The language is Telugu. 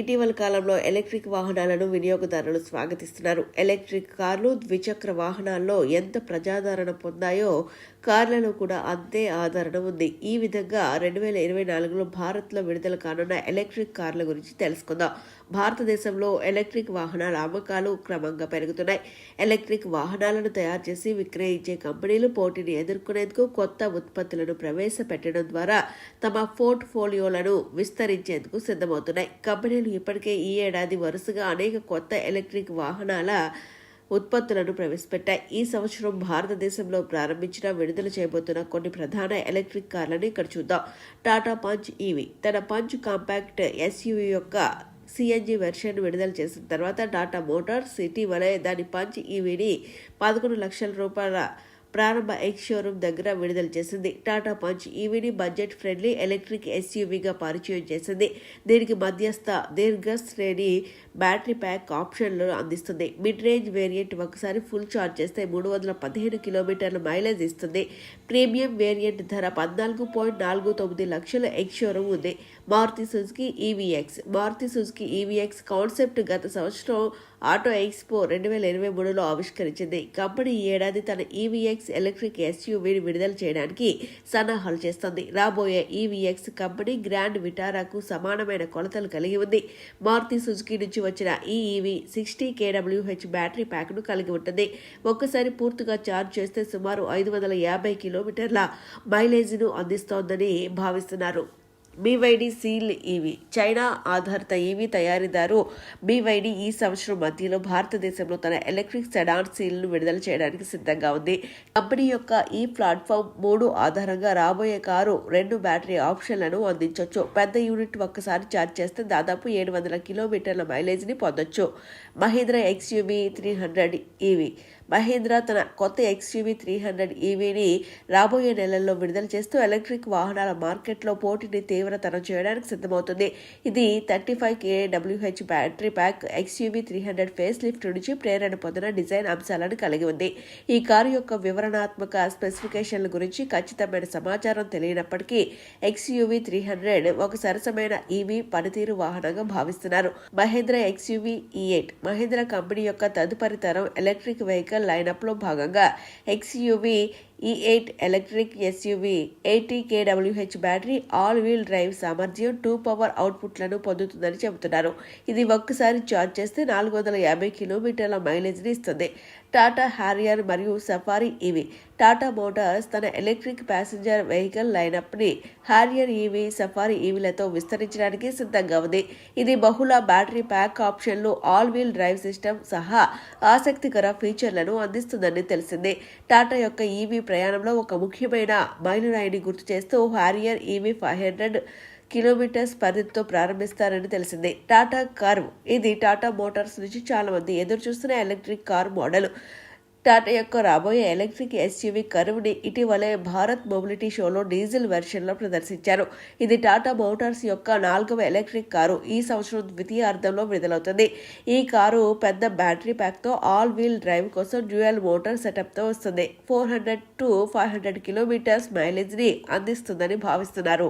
ఇటీవల కాలంలో ఎలక్ట్రిక్ వాహనాలను వినియోగదారులు స్వాగతిస్తున్నారు. ఎలక్ట్రిక్ కార్లు ద్విచక్ర వాహనాల్లో ఎంత ప్రజాదరణ పొందాయో కార్లలో కూడా అంతే ఆదరణ ఉంది. ఈ విధంగా రెండు వేల ఇరవై నాలుగులో భారత్లో విడుదల కానున్న ఎలక్ట్రిక్ కార్ల గురించి తెలుసుకుందాం. భారతదేశంలో ఎలక్ట్రిక్ వాహనాల అమ్మకాలు క్రమంగా పెరుగుతున్నాయి. ఎలక్ట్రిక్ వాహనాలను తయారు చేసి విక్రయించే కంపెనీలు పోటీని ఎదుర్కొనేందుకు కొత్త ఉత్పత్తులను ప్రవేశపెట్టడం ద్వారా తమ పోర్ట్ఫోలియోలను విస్తరించేందుకు సిద్ధమవుతున్నాయి. కంపెనీలు ఇప్పటికే ఈ ఏడాది వరుసగా అనేక కొత్త ఎలక్ట్రిక్ వాహనాల ఉత్పత్తులను ప్రవేశపెట్టాయి. ఈ సంవత్సరం భారతదేశంలో ప్రారంభించిన విడుదల చేయబోతున్న కొన్ని ప్రధాన ఎలక్ట్రిక్ కార్లను ఇక్కడ చూద్దాం. టాటా పంచ్ ఈవీ తన పంచ్ కాంపాక్ట్ ఎస్యూవీ యొక్క సిఎన్జి వెర్షన్ విడుదల చేసిన తర్వాత టాటా మోటార్స్ వలె దాని పంచ్ ఈవీని పదకొండు లక్షల రూపాయల ప్రారంభ ఎక్స్ షోరూమ్ దగ్గర విడుదల చేసింది. టాటా పంచ్ ఈవీని బడ్జెట్ ఫ్రెండ్లీ ఎలక్ట్రిక్ ఎస్యూవీగా పరిచయం చేసింది. దీనికి మధ్యస్థ దీర్ఘ శ్రేణి బ్యాటరీ ప్యాక్ ఆప్షన్లు అందిస్తుంది. మిడ్ రేంజ్ వేరియంట్ ఒకసారి ఫుల్ ఛార్జ్ చేస్తే మూడు వందల పదిహేను కిలోమీటర్ల మైలేజ్ ఇస్తుంది. ప్రీమియం వేరియంట్ ధర పద్నాలుగు పాయింట్ నాలుగు తొమ్మిది లక్షల ఎక్స్ షోరూమ్ ఉంది. Maruti Suzuki EVX. Maruti Suzuki EVX concept గత సంవత్సరం ఆటో ఎక్స్పో రెండు వేల ఇరవై మూడులో ఆవిష్కరించింది. కంపెనీ ఈ ఏడాది తన ఈవీఎక్స్ ఎలక్ట్రిక్ ఎస్యూవీని విడుదల చేయడానికి సన్నాహాలు చేస్తోంది. రాబోయే ఈవీఎక్స్ కంపెనీ గ్రాండ్ విటారాకు సమానమైన కొలతలు కలిగి ఉంది. మారుతి సుజుకి నుంచి వచ్చిన ఈ ఈవీ సిక్స్టీ కేడబ్ల్యూహెచ్ బ్యాటరీ ప్యాక్ను కలిగి ఉంటుంది. ఒక్కసారి పూర్తిగా ఛార్జ్ చేస్తే సుమారు ఐదు వందల యాభై కిలోమీటర్ల మైలేజ్ను అందిస్తోందని భావిస్తున్నారు. బీవైడి సీల్ ఈవీ చైనా ఆధారిత ఈవీ తయారీదారు బీవైడి ఈ సంవత్సరం మధ్యలో భారతదేశంలో తన ఎలక్ట్రిక్ సెడాన్ సీల్ను విడుదల చేయడానికి సిద్ధంగా ఉంది. కంపెనీ యొక్క ఈ ప్లాట్ఫామ్ మూడు ఆధారంగా రాబోయే కారు రెండు బ్యాటరీ ఆప్షన్లను అందించవచ్చు పెద్ద యూనిట్ ఒక్కసారి ఛార్జ్ చేస్తే దాదాపు ఏడు వందల కిలోమీటర్ల మైలేజ్ని పొందొచ్చు. Mahindra XUV three hundred EV. Mahindra తన కొత్త ఎక్స్యూవీ త్రీ హండ్రెడ్ ఈవీని రాబోయే నెలల్లో విడుదల చేస్తూ ఎలక్ట్రిక్ వాహనాల మార్కెట్లో పోటీని తీవ్రతరం చేయడానికి సిద్ధమవుతుంది. ఇది thirty five K WH battery pack XUV three hundred face lift నుంచి ప్రేరణ పొందిన డిజైన్ అంశాలను కలిగి ఉంది. ఈ కారు యొక్క వివరణాత్మక స్పెసిఫికేషన్ల గురించి ఖచ్చితమైన సమాచారం తెలియనప్పటికీ ఎక్స్యూవీ త్రీ హండ్రెడ్ ఒక సరసమైన ఈవీ పనితీరు వాహనంగా భావిస్తున్నారు. Mahindra XUV e eight Mahindra company యొక్క తదుపరి తరం ఎలక్ట్రిక్ వెహికల్ లైనప్లో భాగంగా XUV E eight electric SUV eighty KWH battery all wheel drive సామర్థ్యం టూ పవర్ అవుట్పుట్లను పొందుతుందని చెబుతున్నారు. ఇది ఒక్కసారి ఛార్జ్ చేస్తే నాలుగు వందల యాభై కిలోమీటర్ల మైలేజ్ని ఇస్తుంది. టాటా హారియర్ మరియు సఫారీ ఈవీ టాటా మోటార్స్ తన ఎలక్ట్రిక్ ప్యాసింజర్ వెహికల్ లైనప్ని హారియర్ ఈవీ సఫారీ ఈవీలతో విస్తరించడానికి సిద్ధంగా ఉంది. ఇది బహుళ బ్యాటరీ ప్యాక్ ఆప్షన్లు ఆల్ వీల్ డ్రైవ్ సిస్టమ్ సహా ఆసక్తికర ఫీచర్లను అందిస్తుందని తెలిసింది. టాటా యొక్క ఈవీ ప్రయాణంలో ఒక ముఖ్యమైన మైలురాయిని గుర్తు చేస్తూ Harrier EV five hundred kilometres పరిధితో ప్రారంభిస్తారని తెలిసింది. టాటా కార్వ్ ఇది టాటా మోటార్స్ నుంచి చాలా మంది ఎదురు చూస్తున్న ఎలక్ట్రిక్ కార్ మోడల్. టాటా యొక్క రాబోయే ఎలక్ట్రిక్ ఎస్యూవి కరువుని ఇటీవలే భారత్ మొబిలిటీ షోలో డీజిల్ వెర్షన్లో ప్రదర్శించారు. ఇది టాటా మోటార్స్ యొక్క నాలుగవ ఎలక్ట్రిక్ కారు. ఈ సంవత్సరం ద్వితీయార్థంలో విడుదలవుతుంది. ఈ కారు పెద్ద బ్యాటరీ ప్యాక్తో ఆల్ వీల్ డ్రైవ్ కోసం డ్యూయల్ మోటార్ సెటప్తో వస్తుంది. Four hundred to five hundred kilometres మైలేజ్ని అందిస్తుందని భావిస్తున్నారు.